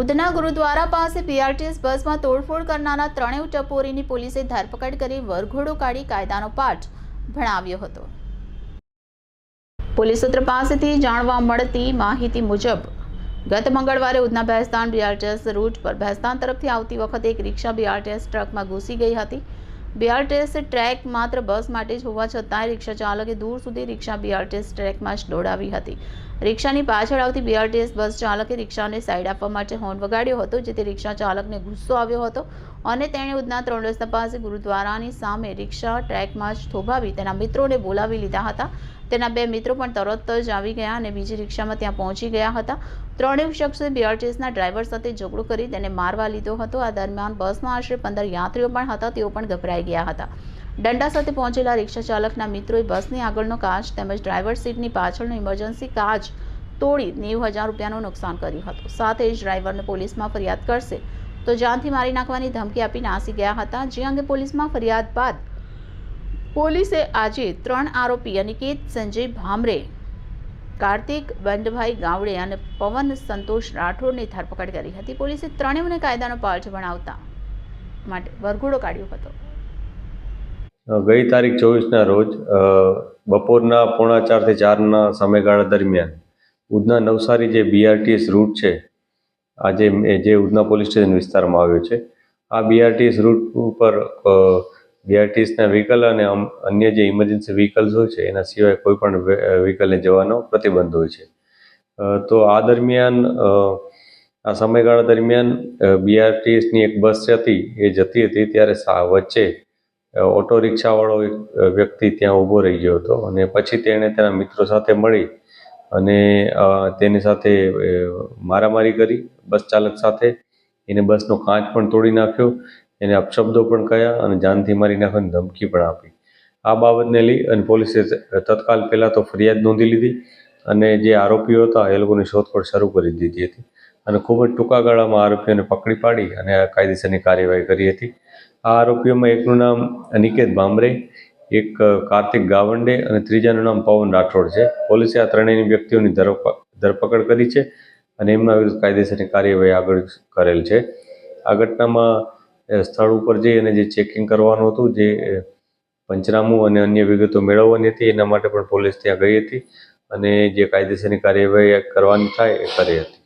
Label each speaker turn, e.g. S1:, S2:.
S1: ઉધના ગુરુદ્વારા પાસે બીઆરટીએસ બસમાં તોડફોડ કરનારા ત્રણેય ટપોરીની પોલીસે ધરપકડ કરી વરઘોડો કાઢી કાયદાનો પાઠ ભણાવ્યો હતો. પોલીસ સૂત્ર પાસેથી જાણવા મળતી માહિતી મુજબ, ગત મંગળવારે ઉધના ભેસ્તાન બીઆરટીએસ રૂટ પર ભેસ્તાન તરફથી આવતી વખતે એક રિક્ષા બીઆરટીએસ ટ્રકમાં ઘૂસી ગઈ હતી. બીઆરટીએસ ટ્રેક માત્ર બસ માટે જ હોવા છતાંય રિક્ષા ચાલકે દૂર સુધી રિક્ષા બીઆરટીએસ ટ્રેકમાં જ દોડાવી હતી. રિક્ષાની પાછળ આવતી બીઆરટીએસ બસ ચાલકે રિક્ષાને સાઈડ આપવા માટે હોર્ન વગાડ્યો હતો, જેથી રિક્ષા ચાલકને ગુસ્સો આવ્યો હતો. અને તેણે ઉધના ત્રણ રસ્તા પાસે ગુરુદ્વારાની સામે રિક્ષા ટ્રેકમાં જ થોભાવી તેના મિત્રોને બોલાવી લીધા હતા. તેના બે મિત્રો પણ તરત જ આવી ગયા અને બીજી રિક્ષામાં ત્યાં પહોંચી ગયા હતા. ત્રણેય શખ્સોએ બીઆરટીએસના ડ્રાઈવર સાથે ઝઘડો કરી તેને મારવા લીધો હતો. આ દરમિયાન બસમાં આશરે પંદર યાત્રીઓ પણ હતા. તેઓ પણ ગભરાઈ ગયા હતા. દંડા સાથે પહોંચેલા રિક્ષા ચાલકના મિત્રોએ બસની આગળનો કાચ તેમજ ડ્રાઈવર સીટની પાછળનો ઇમરજન્સી કાચ તોડી નેવું હજાર રૂપિયાનું નુકસાન કર્યું હતું. સાથે જ ડ્રાઈવરને પોલીસમાં ફરિયાદ કરશે. તો જાનથી મારી નાખવાની ધમકી આપી નાસી ગયા હતા. જે અંગે પોલીસમાં ફરિયાદ બાદ પોલીસે આજે ત્રણ આરોપી અનિકેત સંજય ભામરે, કાર્તિક બંડભાઈ ગાવડે અને પવન સંતોષ રાઠોડની ધરપકડ કરી હતી. પોલીસે ત્રણેયને કાયદાનો પાર્ટ ભણાવતા માટે વરઘોડો કાઢ્યો હતો.
S2: ગઈ તારીખ ચોવીસના રોજ બપોરના પોણા ચારથી ચારના સમયગાળા દરમિયાન ઉધના નવસારી જે બીઆરટીએસ રૂટ છે આજે જે ઉધના પોલીસ સ્ટેશન વિસ્તારમાં આવ્યો છે, આ બીઆરટીએસ રૂટ ઉપર બીઆરટીએસના વ્હીકલ અને અન્ય જે ઇમરજન્સી વ્હીકલ્સ હોય છે, એના સિવાય કોઈ પણ વ્હીકલને જવાનો પ્રતિબંધ હોય છે. તો આ દરમિયાન આ સમયગાળા દરમિયાન બીઆરટીએસની એક બસ હતી એ જતી હતી ત્યારે વચ્ચે ઓટો રિક્ષાવાળો એક વ્યક્તિ ત્યાં ઊભો રહી ગયો હતો અને પછી તેણે તેના મિત્રો સાથે મળી અને તેની સાથે મારામારી કરી, બસ ચાલક સાથે. એને બસનો કાચ પણ તોડી નાખ્યો, એને અપશબ્દો પણ કહ્યા અને જાનથી મારી નાખવાની ધમકી પણ આપી. આ બાબતને લઈ અને પોલીસે તત્કાલ પહેલાં તો ફરિયાદ નોંધી લીધી અને જે આરોપીઓ હતા, એ લોકોની શોધખોળ શરૂ કરી દીધી હતી. અને ખૂબ જ ટૂંકા ગાળામાં આરોપીઓને પકડી પાડી અને કાયદેસરની કાર્યવાહી કરી હતી. આ આરોપીઓમાં એકનું નામ અનિકેત ભામરે એક કાર્તિક ગાવંડે અને ત્રીજાનું નામ પવન રાઠોડ છે. પોલીસે આ ત્રણેય વ્યક્તિઓની ધરપ- ધરપકડ કરી છે અને એમના વિરુદ્ધ કાયદેસરની કાર્યવાહી આગળ કરેલ છે. આ ઘટનામાં સ્થળ ઉપર જઈ અને જે ચેકિંગ કરવાનું હતું, જે પંચનામું અને અન્ય વિગતો મેળવવાની હતી, એના માટે પણ પોલીસ ત્યાં ગઈ હતી અને જે કાયદેસરની કાર્યવાહી કરવાની થાય એ કરી હતી.